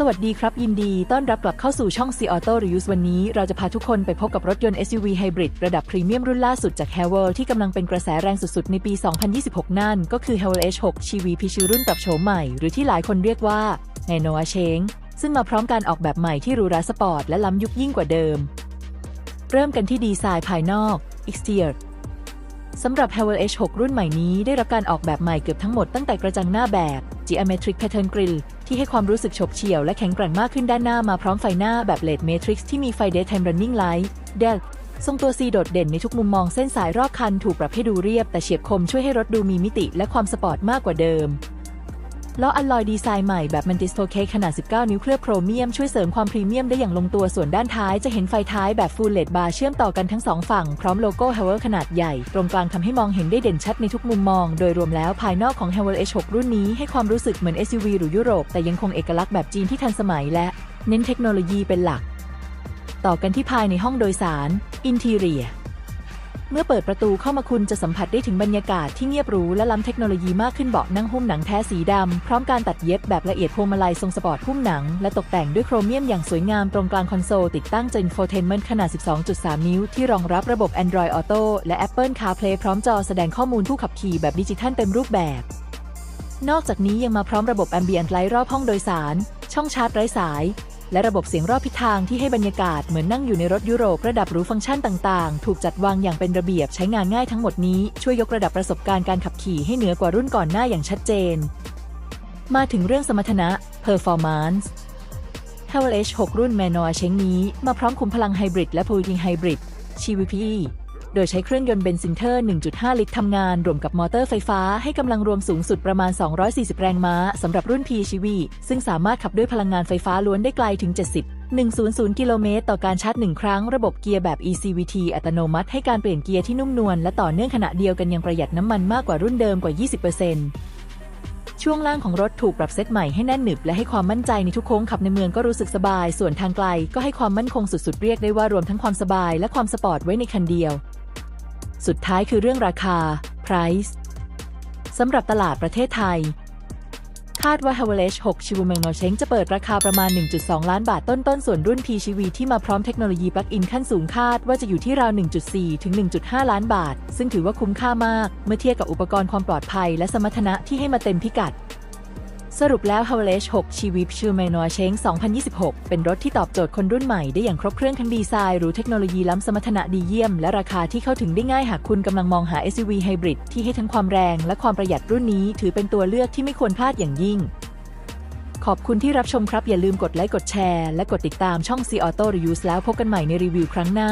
สวัสดีครับ ยินดีต้อนรับกลับเข้าสู่ช่อง C Auto Reviews วันนี้ เราจะพาทุกคนไปพบกับรถยนต์ SUV Hybrid ระดับพรีเมียมรุ่นล่าสุดจาก h a v e l ที่กำลังเป็นกระแสแรงสุดๆ ในปี 2026 นั่น ก็คือ h a v e l H6 ชีวีพิชิรุ่นปรับโฉมใหม่ หรือที่หลายคนเรียกว่า Nano a c h e n g ซึ่งมาพร้อมการออกแบบใหม่ที่รูราสปอร์ตและล้ำยุคยิ่งกว่าเดิม เริ่มกันที่ดีไซน์ภายนอก Exterior สำหรับ h a v e l H6 รุ่นใหม่นี้ได้รับการออกแบบใหม่เกือบทั้งหมดตั้งแต่กระจังหน้าแบบ Geometric Pattern Grill ที่ให้ความรู้สึกฉบเฉี่ยวและแข็งแกร่งมากขึ้นด้านหน้ามาพร้อมไฟหน้าแบบ LED Matrix ที่มีไฟ Daytime Running Light DEL ทรงตัว C โดดเด่นในทุกมุมมองเส้นสายรอบคันถูกปรับให้ดูเรียบแต่เฉียบคมช่วยให้รถดูมีมิติและความสปอร์ตมากกว่าเดิม ล้ออัลลอยดีไซน์ใหม่แบบมันติสโตเคขนาด 19 นิ้วเคลือบโครเมียมช่วยเสริมความพรีเมียมได้อย่างลงตัวส่วนด้านท้ายจะเห็นไฟท้ายแบบฟูลเลดบาร์เชื่อมต่อกันทั้งสองฝั่งพร้อมโลโก้ h a v e l ขนาดใหญ่ ตรงกลางทำให้มองเห็นได้เด่นชัดในทุกมุมมอง โดยรวมแล้วภายนอกของ h a v e l H6 รุ่นนี้ให้ความรู้สึกเหมือน SUV หรือยุโรป แต่ยังคงเอกลักษณ์แบบจีนที่ทันสมัยและ เน้นเทคโนโลยีเป็นหลัก ต่อกันที่ภายในห้องโดยสาร Interior เเมื่อเปิดประตูเข้ามาคุณจะสัมผัสได้ถึงบรรยากาศที่เงียบหรูและล้ำเทคโนโลยีมากขึ้นเบาะนั่งหุ้มหนังแท้สีดำ พร้อมการตัดเย็บแบบละเอียดพวงมาลัยทรงสปอร์ตหุ้มหนัง และตกแต่งด้วยโครเมียมอย่างสวยงามตรงกลางคอนโซล ติดตั้งจอ Infotainment ขนาด 12.3 นิ้ว ที่รองรับระบบ Android Auto และ Apple CarPlay พร้อมจอแสดงข้อมูลผู้ขับขี่แบบดิจิทัลเต็มรูปแบบ นอกจากนี้ยังมาพร้อมระบบ Ambient Light รอบห้องโดยสาร ช่องชาร์จไร้สาย และระบบเสียงรอบทิศทางที่ให้บรรยากาศเหมือนนั่งอยู่ในรถยุโรประดับรู้ฟังก์ชันต่างๆ ถูกจัดวางอย่างเป็นระเบียบใช้งานง่ายทั้งหมดนี้ช่วยยกระดับประสบการณ์การขับขี่ให้เหนือกว่ารุ่นก่อนหน้าอย่างชัดเจน มาถึงเรื่องสมรรถนะ performance h a v e l H6 รุ่น m a n o a เชงนี้มาพร้อมคุมพลังไฮบริดและ Plug-in Hybrid CVP ดยใช้เครื่องยนต์เบนซินเทอร์ 1.5 ลิตรทำงาน รวมกับมอเตอร์ไฟฟ้าให้กำลังรวมสูงสุดประมาณ 240 แรงม้าสำหรับรุ่น PHEV ซึ่งสามารถขับด้วยพลังงานไฟฟ้าล้วนได้ไกลถึง 70 100 กิโลเมตรต่อการชาร์จ 1 ครั้งระบบเกียร์แบบ ECVT อัตโนมัติให้การเปลี่ยนเกียร์ที่นุ่มนวลและต่อเนื่องขณะเดียวกันยังประหยัดน้ำมันมากกว่ารุ่นเดิมกว่า 20%ช่วงล่างของรถถูกปรับเซตใหม่ให้แน่นหนึบและให้ความมั่นใจในทุกโค้งขับในเมืองก็รู้สึกสบาย ส่วนทางไกลก็ให้ความมั่นคงสุดๆเรียกได้ว่ารวมทั้งความสบายและความสปอร์ตไว้ในคันเดียว สุดท้ายคือเรื่องราคา price สำหรับตลาดประเทศไทย คาดว่า h a v a l a g e 6 ชิวเมงโนเชงจะเปิดราคาประมาณ 1.2 ล้านบาทต้นๆ ส่วนรุ่น PCV ที่มาพร้อมเทคโนโลยีปลั๊กอินขั้นสูงคาดว่าจะอยู่ที่ราว 1.4 ถึง 1.5 ล้านบาท ซึ่งถือว่าคุ้มค่ามาก เมื่อเทียบกับอุปกรณ์ความปลอดภัยและสมรรถนะที่ให้มาเต็มพิกัด สรุปแล้ว h a v e l a g e 6 ชีวิปชูเมโนเชง2026 เป็นรถที่ตอบโจทย์คนรุ่นใหม่ได้อย่างครบเครื่องทั้งดีไซน์หรูเทคโนโลยีล้ำสมรรถนะดีเยี่ยม และราคาที่เข้าถึงได้ง่ายหากคุณกำลังมองหา SUV Hybrid ที่ให้ทั้งความแรงและความประหยัดรุ่นนี้ ถือเป็นตัวเลือกที่ไม่ควรพลาดอย่างยิ่ง ขอบคุณที่รับชมครับอย่าลืมกดไลค์กดแชร์และกดติดตามช่อง C Auto Reviews แล้วพบกันใหม่ในรีวิวครั้งหน้า